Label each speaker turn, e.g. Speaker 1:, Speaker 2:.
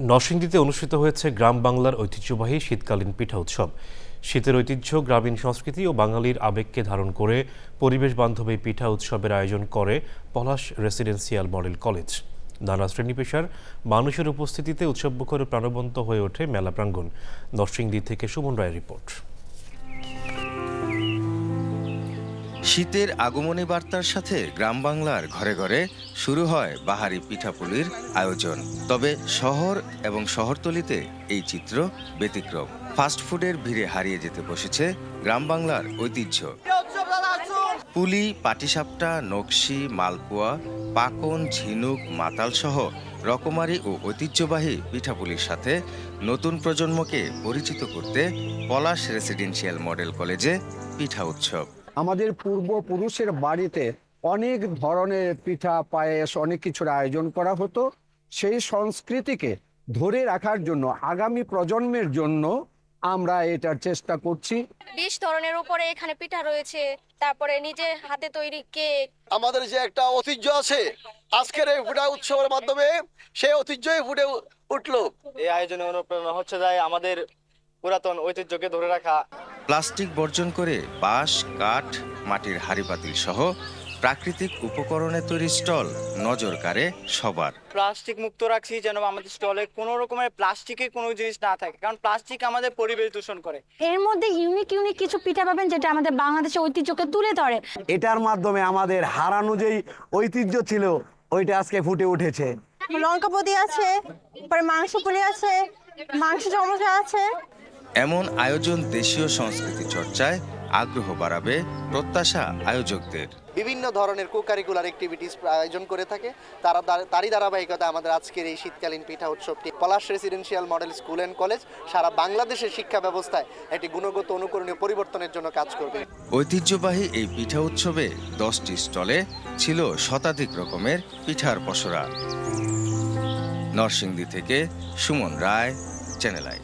Speaker 1: নরসিংদীতে অনুষ্ঠিত হয়েছে গ্রাম বাংলার ঐতিহ্যবাহী শীতকালীন পিঠা উৎসব। শীতের ঐতিহ্য, গ্রামীণ সংস্কৃতি ও বাঙালির আবেগকে ধারণ করে পরিবেশ বান্ধব এই পিঠা উৎসবের আয়োজন করে পলাশ রেসিডেন্সিয়াল মডেল কলেজ। নানা শ্রেণি পেশার মানুষের উপস্থিতিতে উৎসবমুখর প্রাণবন্ত হয়ে ওঠে মেলা প্রাঙ্গণ। নরসিংদী থেকে সুমন রায়ের রিপোর্ট।
Speaker 2: শীতের আগমনী বার্তার সাথে গ্রাম বাংলার ঘরে ঘরে শুরু হয় বাহারি পিঠাপুলির আয়োজন। তবে শহর এবং শহরতলিতে এই চিত্র ব্যতিক্রম। ফাস্টফুডের ভিড়ে হারিয়ে যেতে বসেছে গ্রাম বাংলার ঐতিহ্য। পুলি, পাটিসাপটা, নকশি, মালপোয়া, পাকন, ঝিনুক মাতাল সহ রকমারি ও ঐতিহ্যবাহী পিঠাপুলির সাথে নতুন প্রজন্মকে পরিচিত করতে পলাশ রেসিডেন্সিয়াল মডেল কলেজে পিঠা উৎসব।
Speaker 3: আমাদের পূর্বপুরুষের বাড়িতে অনেক ধরনের পিঠা পায়েস অনেক কিছুর আয়োজন করা হতো। সেই সংস্কৃতিকে ধরে রাখার জন্য আগামী প্রজন্মের জন্য আমরা এটার চেষ্টা করছি।
Speaker 4: বিশ ধরনের উপরে এখানে পিঠা রয়েছে তারপরে নিজে হাতে তৈরি কেক।
Speaker 5: আমাদের যে একটা ঐতিহ্য আছে আজকের এই ফুটা উৎসবের মাধ্যমে সেই ঐতিহ্যই ফুটে উঠল।
Speaker 6: এই আয়োজনে অনুপ্রেরণা হচ্ছে যায় আমাদের পুরাতন ঐতিহ্যকে ধরে রাখা
Speaker 2: প্লাস্টিক বর্জন করে বাঁশ কাঠ মাটির হাঁড়ি পাতিল সহ প্রাকৃতিক উপকরণে তৈরি স্টল নজর কাড়ে সবার।
Speaker 6: প্লাস্টিক মুক্ত রাখছি যেন আমাদের স্টলে কোনো রকমের প্লাস্টিকের কোনো জিনিস না থাকে কারণ প্লাস্টিক আমাদের পরিবেশ দূষণ করে।
Speaker 7: এর মধ্যে ইউনিক ইউনিক কিছু পিঠা পাবেন যেটা আমাদের বাংলাদেশের ঐতিহ্যকে তুলে ধরে।
Speaker 8: এটার মাধ্যমে আমাদের হারানো যেই ঐতিহ্য ছিল ওইটা আজকে ফুটে উঠেছে।
Speaker 7: লঙ্কাপতি আছে পরে মাংস পুলি আছে মাংস চমচা আছে।
Speaker 2: এমন আয়োজন দেশীয় সংস্কৃতি চর্চায় আগ্রহ বাড়াবে প্রত্যাশা আয়োজকদের।
Speaker 5: বিভিন্ন ধরনের কো কারিকুলার অ্যাক্টিভিটিস আয়োজন করে থাকে। তারা তারই ধারাবাহিকতা আমাদের আজকের এই শীতকালীন পিঠা উৎসবটি Palash residential model school and college সারা বাংলাদেশের শিক্ষা ব্যবস্থায় একটি গুণগত অনুকরণীয় পরিবর্তনের জন্য কাজ করবে।
Speaker 2: ঐতিহ্যবাহী এই পিঠা উৎসবে দশটি স্টলে ছিল শতাধিক রকমের পিঠার পসরা। নরসিংদী থেকে সুমন রায় চ্যানেল আই